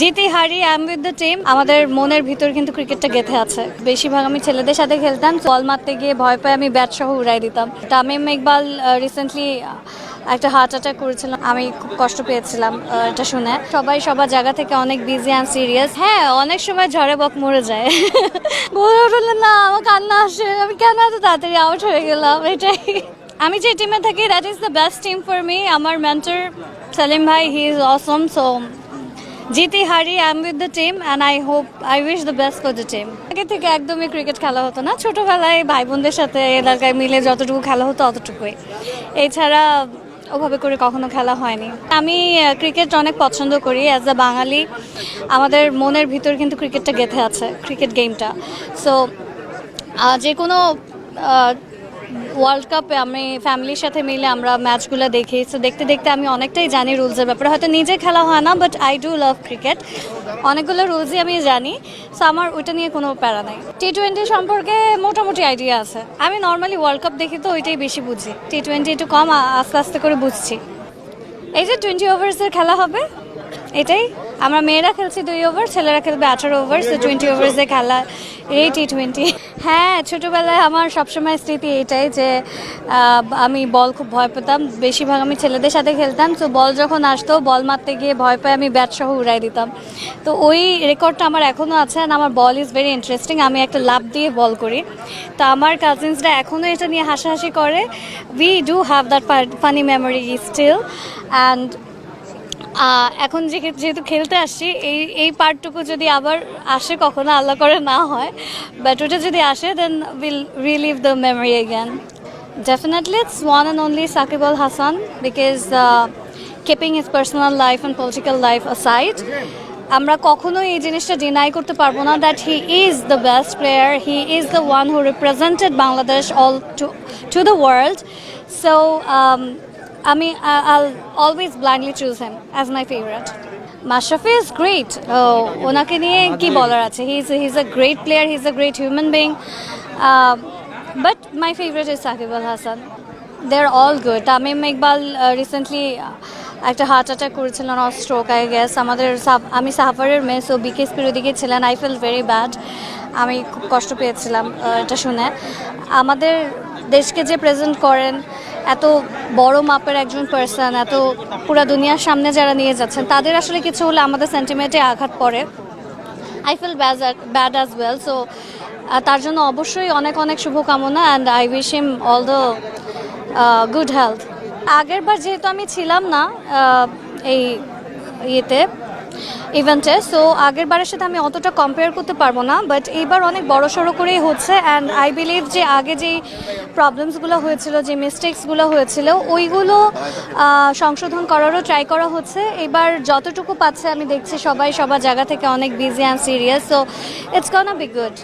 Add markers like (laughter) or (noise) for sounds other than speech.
জিতি হারি I am with the team আমাদের মনের ভিতর কিন্তু ক্রিকেটটা গেঁথে আছে। বেশিরভাগ আমি ছেলেদের সাথে খেলতাম, বল মারতে গিয়ে ভয় পেয়ে আমি ব্যাট সহ উড়াই দিতাম। তামিম ইকবাল রিসেন্টলি একটা হার্ট অ্যাটাক করেছিলাম। আমি খুব কষ্ট পেয়েছিলাম এটা শুনে। সবাই সবার জায়গা থেকে অনেক বিজি অ্যান্ড সিরিয়াস হ্যাঁ অনেক সময় ঝড়ে বক মরে যায়। (laughs) বলে উঠলে, না, আমার কান্না আসে। আমি কেন এত তাড়াতাড়ি আউট হয়ে গেলাম? এটাই। আমি যে টিমে থাকি that is the best team for me আমার মেন্টর সালিম ভাই হি ইজ অসম সো জিতি হারি I with the team and I hope I wish the best for the team আগে থেকে একদমই ক্রিকেট খেলা হতো না। ছোটোবেলায় ভাই বোনদের সাথে এলাকায় মিলে যতটুকু খেলা হতো অতটুকুই। এছাড়া ওভাবে করে কখনো খেলা হয়নি। আমি ক্রিকেট অনেক পছন্দ করি। অ্যাজ আ বাঙালি, আমাদের মনের ভিতর কিন্তু ক্রিকেটটা গেঁথে আছে ক্রিকেট গেমটা সো যে কোনো ওয়ার্ল্ড কাপে আমি ফ্যামিলির সাথে মিলে আমরা ম্যাচগুলো দেখি। সো দেখতে দেখতে আমি অনেকটাই জানি রুলসের ব্যাপারে। হয়তো নিজে খেলা হয় না but I do love cricket অনেকগুলো রুলসই আমি জানি। সো আমার ওইটা নিয়ে কোনো প্যারা নাই। টি টোয়েন্টি সম্পর্কে মোটামুটি আইডিয়া আছে। আমি নর্মালি ওয়ার্ল্ড কাপ দেখি তো ওইটাই বেশি বুঝি। টি টোয়েন্টি একটু কম আস্তে আস্তে করে বুঝছি। এই যে টোয়েন্টি ওভার্সের খেলা হবে, এটাই। আমরা মেয়েরা খেলছি দুই ওভার ছেলেরা খেলবে আঠারো ওভার টোয়েন্টি ওভার্সের খেলা এই টি টোয়েন্টি হ্যাঁ ছোটোবেলায় আমার সবসময় স্মৃতি এটাই যে আমি বল খুব ভয় পেতাম। বেশিরভাগ আমি ছেলেদের সাথে খেলতাম, তো বল যখন আসতো, বল মারতে গিয়ে ভয় পেয়ে আমি ব্যাট সহ উড়াই দিতাম। তো ওই রেকর্ডটা আমার এখনও আছে অ্যান্ড আমার বল ইজ ভেরি ইন্টারেস্টিং আমি একটা লাভ দিয়ে বল করি। তো আমার কাজিনসরা এখনও এটা নিয়ে হাসাহাসি করে। We do have that funny memory still and এখন যেহেতু খেলতে আসছি, এই এই পার্টটুকু যদি আবার আসে কখনো, আল্লাহ করে না হয় বাট ওটা যদি আসে then will relive the memory again definitely it's one and only Shakib Al Hasan because keeping is personal life and political life aside আমরা কখনো এই জিনিসটা ডিনাই করতে পারব না that he is the best player he is the one who represented Bangladesh all to to the world so আমি all always blindly choose him as my favourite Mashrafe is great ওনাকে নিয়ে কি বলার আছে? He is he is a great player he is a great human being but my favourite is Shakib Al Hasan they are all good Tamim Iqbal recently একটা heart attack করেছিলেন of stroke I guess আমাদের আমি সাফারের মেয়ে so বিকেএসপির ওদিকে ছিলেন I feel very bad আমি খুব কষ্ট পেয়েছিলাম এটা শুনে। আমাদের দেশকে যে প্রেজেন্ট করেন এত বড় মাপের একজন পার্সন এত পুরো দুনিয়ার সামনে যারা নিয়ে যাচ্ছেন, তাদের আসলে কিছু হলে আমাদের সেন্টিমেন্টে আঘাত পড়ে। I feel badge bad as well so তার জন্য অবশ্যই অনেক অনেক শুভকামনা and I wish him all the good health আগের বার যেহেতু আমি ছিলাম না এই ইয়েতে ইভেন্টে সো আগের বারের সাথে আমি অতটা কম্পেয়ার করতে পারব না বাট এইবার অনেক বড় সড়ো করেই হচ্ছে অ্যান্ড আই বিলিভ যে আগে যেই প্রবলেমসগুলো হয়েছিল, যে মিস্টেক্সগুলো হয়েছিল, ওইগুলো সংশোধন করারও ট্রাই করা হচ্ছে। এবার যতটুকু পাচ্ছে, আমি দেখছি সবাই সবার জায়গা থেকে অনেক busy and serious so it's can be good